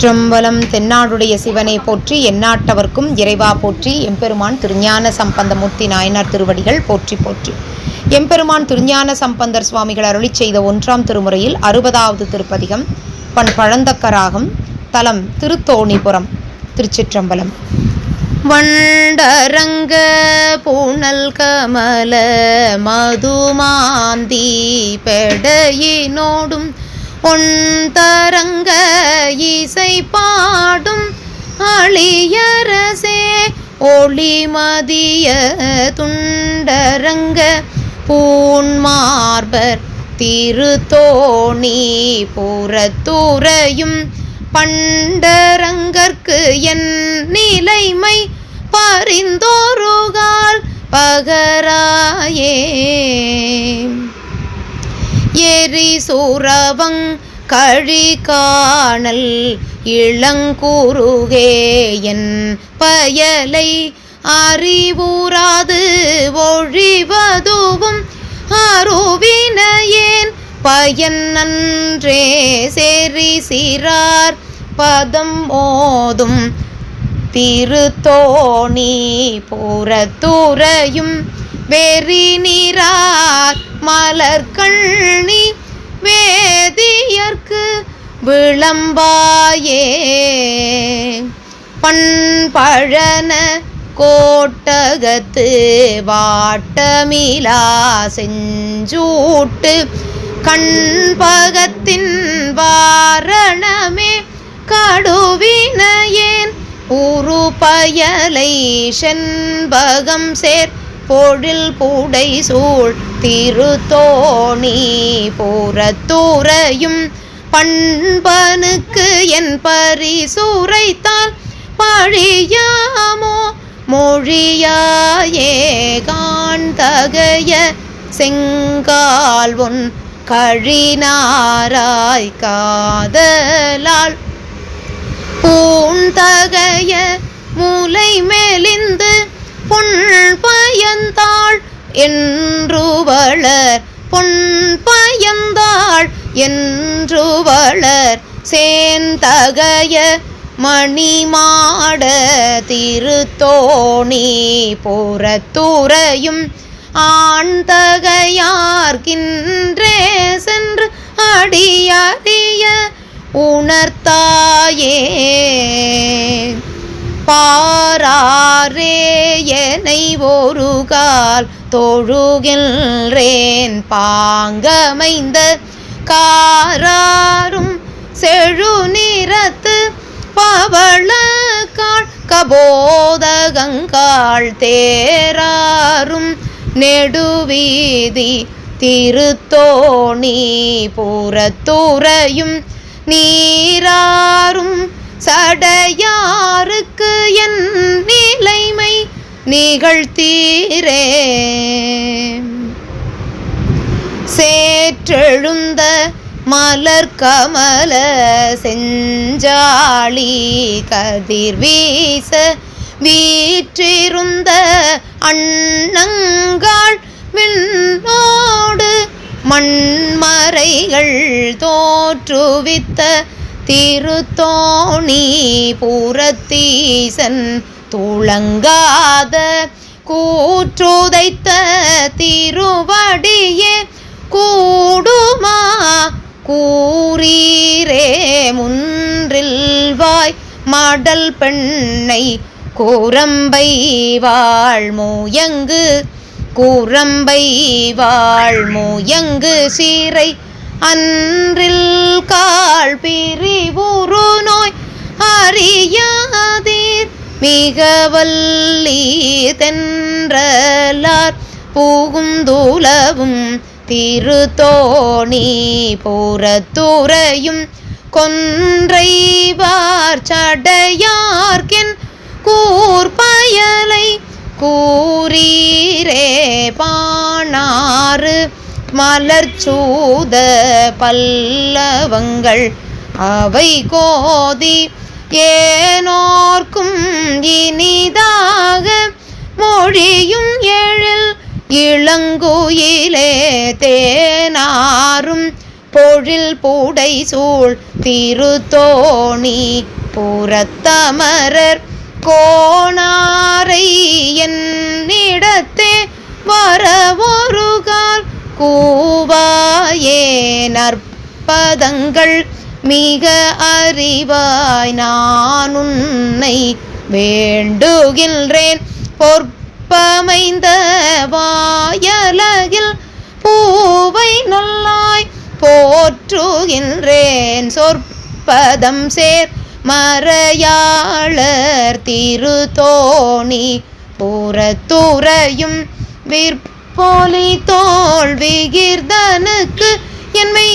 திருச்சிற்றம்பலம் தென்னாடுடைய சிவனை போற்றி எந்நாட்டவர்க்கும் இறைவா போற்றி எம்பெருமான் திருஞான சம்பந்தமூர்த்தி நாயனார் திருவடிகள் போற்றி போற்றி. எம்பெருமான் திருஞான சம்பந்தர் சுவாமிகள் அருளி செய்த ஒன்றாம் திருமுறையில் அறுபதாவது திருப்பதிகம் பண் பழந்தக்கராகம் தலம் திருத்தோணிபுரம் திருச்சிற்றம்பலம். வண்டரங்க பூணல் கமல மதுமாந்தி பெடையினோடும் அந்தரங்க இசை பாடும் அழியரசே ஒளிமதிய துண்டரங்க பூன்மார்பர் திருத்தோணி புறத்துறையும் பண்டரங்கற்கு என் நிலைமை பரிந்தோருகால் பகராயே. எரி சூரவங் கழி காணல் என் பயலை அறிவுறாது ஒழிவதுவும் அருவினையேன் பயன் நன்றே சேரி சிறார் பதம் மோதும் திருத்தோணி புறத்துறையும் வெறி நீரார் மலர்கண்ணி வேதியர்க்கு விளம்பாயே. பண்பழன கோட்டகத்து வாட்டமிலா செஞ்சூட்டு கண்பகத்தின் வாரணமே கடுவினையேன் உருபயலை செண்பகம் சேர் பொழில் பூடை சூழ் திருத்தோணி புறத்துறையும் பண்பனுக்கு என் பரிசுரைத்தால் பழியாமோ? மொழியாயே காண்தகைய செங்கால் உன் கழினாராய் காதலால் பூந்தகைய மூலை மெலிந்து பொன் பயந்தாள் என்றுவளர் பொன் பயந்தாள் என்றுவளர் சேந்தகைய மணிமாட திருத்தோணி புறத்துறையும் ஆண்தகையார்கின்றே சென்று அடியறிய உணர்த்தாயே. பாராரே ஒரு கால் தொழுகின்றேன். பாங்கமைந்த காராரும் செழு நிறத்து பவளக்காள் கபோதகங்காள் தேராரும் நெடுவீதி திருத்தோணி புறத்துறையும் நீராரும் சடையாருக்கு என் நிலைமை நிகழ்த்தீரே. சேற்றெழுந்த மலர் கமல செஞ்சாளி கதிர் வீச வீற்றிருந்த அண்ணங்காள் விண்ணோடு மண்மறைகள் தோற்றுவித்த திருத்தோணி புறத்தீசன் துளங்காத கூற்றுதைத்த திருவடியே கூடுமா? கூறீரே முன்றில்வாய் மடல் பெண்ணை கூரம்பை வாழ்முயங்கு கூரம்பை வாழ்முயங்கு சீரை அன்றில் கால் பிரிவுரு நோய் அறியாதீர் மிக வல்லி தென்றலார் புகுந்துலவும் திருத்தோணி போரத்துறையும் கொன்றைவார் சடையார்க்கென் கூர்பயலை கூறீரே பாணாறு மலர்ச்சூத பல்லவங்கள் அவை கோதி ஏனோர்க்கும் இனிதாக மொழியும் எழில். இளங்குயிலே தேனாரும் பொழில் பூடை சூழ் திருத்தோணி புறத்தமரர். கோணாரை என்னிடத்தே வரவொருகால். கூவாயே நற்பதங்கள் மிக அறிவாய் நான் உன்னை வேண்டுகின்றேன். பொற்பமைந்த வாயலகில் பூவை நல்லாய் போற்றுகின்றேன். சொற்பதம் சேர் மறையாளர் திருத்தோணி புறத்துறையும் விற்பொலி தோல்விகிர்தனுக்கு என்மை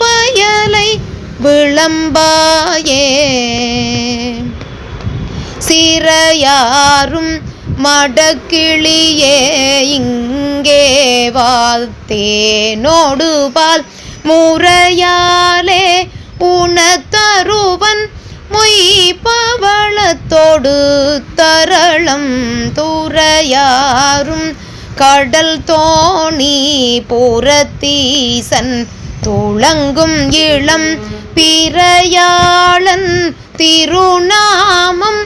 பயலை விளம்பாயே. சிறையாரும் மடக்கிளியே இங்கே வாழ்த்தேனோடு பால் முறையாலே உணத்தருவன் மொய்பவளத்தோடு தரளம் துறையாரும் கடல் தோணி புறத்தீசன் துளங்கும் இளம் பிறையாளன் திருநாமம்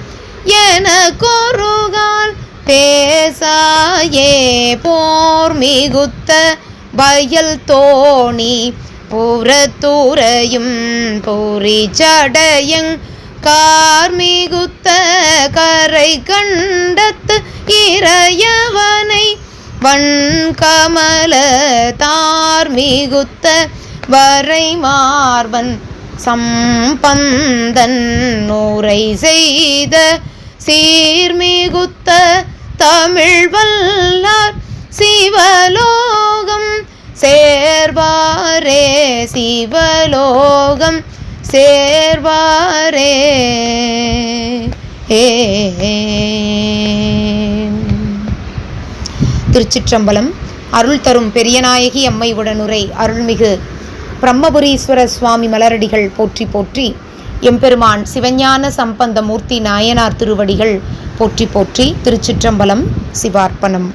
என கொருகால் பேசாயே போர் மிகுத்த வயல் தோணி புறத்துறையும் பொறி சடையங் கார்மிகுத்த கரை கண்டத்து இறையவனை வன்கமல தார்மிகுத்த வரை மார்பன் சம்பந்தன் நூரை செய்த சீர்மிகுத்த தமிழ் வல்லார் சிவலோகம் சேர்வாரே சிவலோகம் சேர்வாரே. ஏ. திருச்சிற்றம்பலம் அருள் தரும் பெரியநாயகி அம்மை உடனுரை அருள்மிகு பிரம்மபுரீஸ்வர சுவாமி மலரடிகள் போற்றி போற்றி எம்பெருமான் சிவஞான சம்பந்த மூர்த்தி நாயனார் திருவடிகள் போற்றி போற்றி திருச்சிற்றம்பலம் சிவார்ப்பணம்.